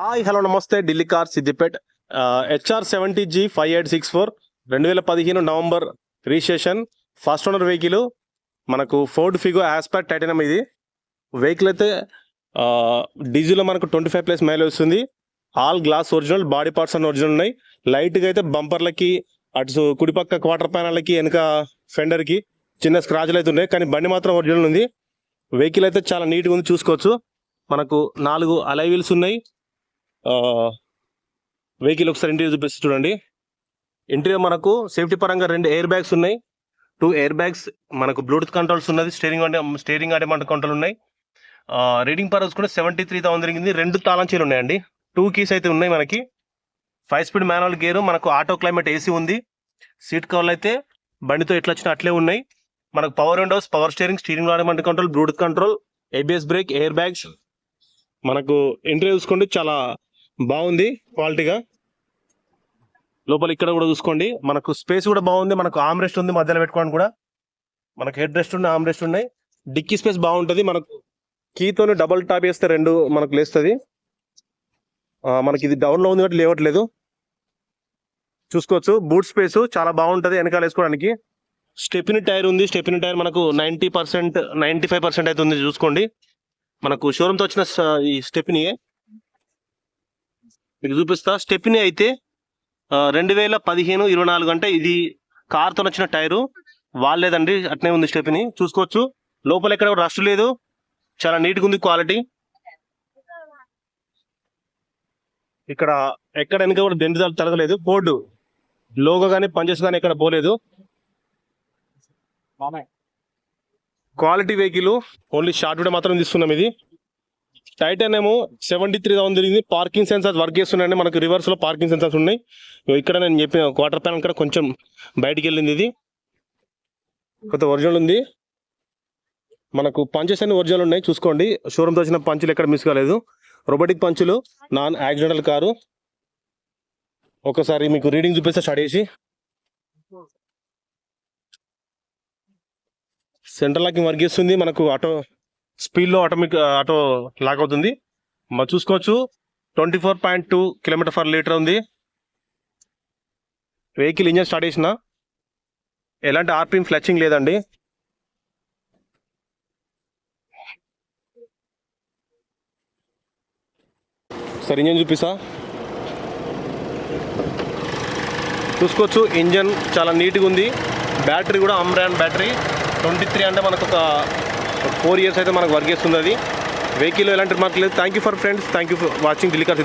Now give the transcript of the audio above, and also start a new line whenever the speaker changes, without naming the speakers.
Hi hello నమస్తే. Delhi car Siddipet. HR seventy G five eight six four రెండు వేల పదిహేను November registration. First owner vehicle మనకు Ford Figo aspect titanium ఇది. Vehicle అయితే డీజిల్లో మనకు ట్వంటీ ఫైవ్ ప్లస్ మైలేజ్ వస్తుంది. All glass original body parts అన్ని ఒరిజినల్ ఉన్నాయి. లైట్గా అయితే బంపర్లకి అటు కుడిపక్క క్వార్టర్ ప్యానల్కి వెనక ఫెండర్కి చిన్న స్క్రాచ్లు అయితే ఉన్నాయి. కానీ బండి మాత్రం ఒరిజినల్ ఉంది. వెహికల్ అయితే చాలా నీట్గా ఉంది చూసుకోవచ్చు. మనకు నాలుగు అలై వీల్స్ ఉన్నాయి. వెహికల్ ఒకసారి ఇంటీరియర్ చూపిస్తే చూడండి. ఇంటీరియర్ మనకు సేఫ్టీ పరంగా రెండు ఎయిర్ బ్యాగ్స్ ఉన్నాయి. టూ ఎయిర్ బ్యాగ్స్ మనకు బ్లూటూత్ కంట్రోల్స్ ఉన్నది స్టీరింగ్ అంటే స్టీరింగ్ ఆటోమేటిక్ కంట్రోల్ ఉన్నాయి. రీడింగ్ పర్పస్ కూడా సెవెంటీ త్రీ థౌసండ్ జరిగింది రెండు తాళంచీలు ఉన్నాయండి. టూ కీస్ అయితే ఉన్నాయి మనకి. ఫైవ్ స్పీడ్ మాన్యువల్ గేర్ మనకు ఆటో క్లైమేట్ ఏసీ ఉంది. సీట్ కవర్లు అయితే బండితో ఎట్లా వచ్చినా అట్లే ఉన్నాయి. మనకు power windows power steering steering automatic control Bluetooth control ABS brake air bags మనకు ఎంట్రీ చూసుకోండి చాలా బాగుంది క్వాలిటీగా. లోపల ఇక్కడ కూడా చూసుకోండి. మనకు స్పేస్ కూడా బాగుంది. మనకు ఆమ్ రెస్ట్ ఉంది మధ్యలో పెట్టుకోవడానికి కూడా. మనకు హెడ్ రెస్ట్ ఉన్నాయి ఆమ్ రెస్ట్ ఉన్నాయి. డిక్కీ స్పేస్ బాగుంటుంది. మనకు కీతోని డబల్ టాప్ వేస్తే రెండు మనకు లేస్తుంది. మనకి ఇది డౌన్లో ఉంది కాబట్టి లేవట్లేదు. చూసుకోవచ్చు. బూట్ స్పేస్ చాలా బాగుంటుంది వెనకాల వేసుకోవడానికి. స్టెపిని టైర్ ఉంది. స్టెపిని టైర్ మనకు ninety percent ninety five percent అయితే ఉంది. చూసుకోండి. మనకు షోరూమ్తో వచ్చిన ఈ స్టెపినియే మీకు చూపిస్తా. స్టెప్ని అయితే రెండు వేల పదిహేను ఇరవై నాలుగు అంటే ఇది కార్తో వచ్చిన టైరు. వాళ్ళేదండి అట్నే ఉంది స్టెప్ని చూసుకోవచ్చు. లోపల ఎక్కడ రస్ట్ లేదు. చాలా నీట్గా ఉంది క్వాలిటీ. ఇక్కడ ఎక్కడ వెనక కూడా దెండి తరగలేదు బోర్డు లోగో కానీ పంచెస్ కానీ ఎక్కడ పోలేదు. Quality vehicle only short video మాత్రం తీసుకున్నాం ఇది. టైటన్ ఏమో సెవెంటీ త్రీ థౌసండ్ తిరిగింది. పార్కింగ్ సెన్సార్స్ వర్క్ చేస్తున్నాయండి. మనకు రివర్స్లో పార్కింగ్ సెన్సార్స్ ఉన్నాయి. ఇక్కడ నేను చెప్పిన క్వార్టర్ ప్యానల్ కూడా కొంచెం బయటికి వెళ్ళింది ఇది. కొత్త ఒరిజినల్ ఉంది. మనకు పంచెస్ అన్ని ఒరిజినల్ ఉన్నాయి. చూసుకోండి. షోరూమ్తో వచ్చిన పంచులు ఎక్కడ మిస్ కాలేదు. రోబోటిక్ పంచులు నాన్ యాక్సిడెంటల్ కారు. ఒకసారి మీకు రీడింగ్ చూపిస్తే స్టార్ట్ చేసి. సెంట్రల్ లాకింగ్ వర్క్ చేస్తుంది. మనకు ఆటో స్పీడ్లో ఆటోమిక్ ఆటో లాక్ అవుతుంది. మరి చూసుకోవచ్చు. Twenty four point two kilometre for litre ఉంది. వెహికల్ ఇంజన్ స్టార్ట్ చేసిన. ఎలాంటి ఆర్పిఎం ఫ్లెచింగ్ లేదండి. సరే ఇంజన్ చూపిస్తా. చూసుకోవచ్చు ఇంజన్ చాలా నీట్గా ఉంది. బ్యాటరీ కూడా అమ్రాన్ బ్యాటరీ. ట్వంటీ త్రీ అంటే మనకు ఒక ఫోర్ ఇయర్స్ అయితే మనకు వర్క్ చేస్తుంది అది. వెహికల్ ఎలాంటి మార్క్ లేదు. Thank you for friends thank you for watching Delhi car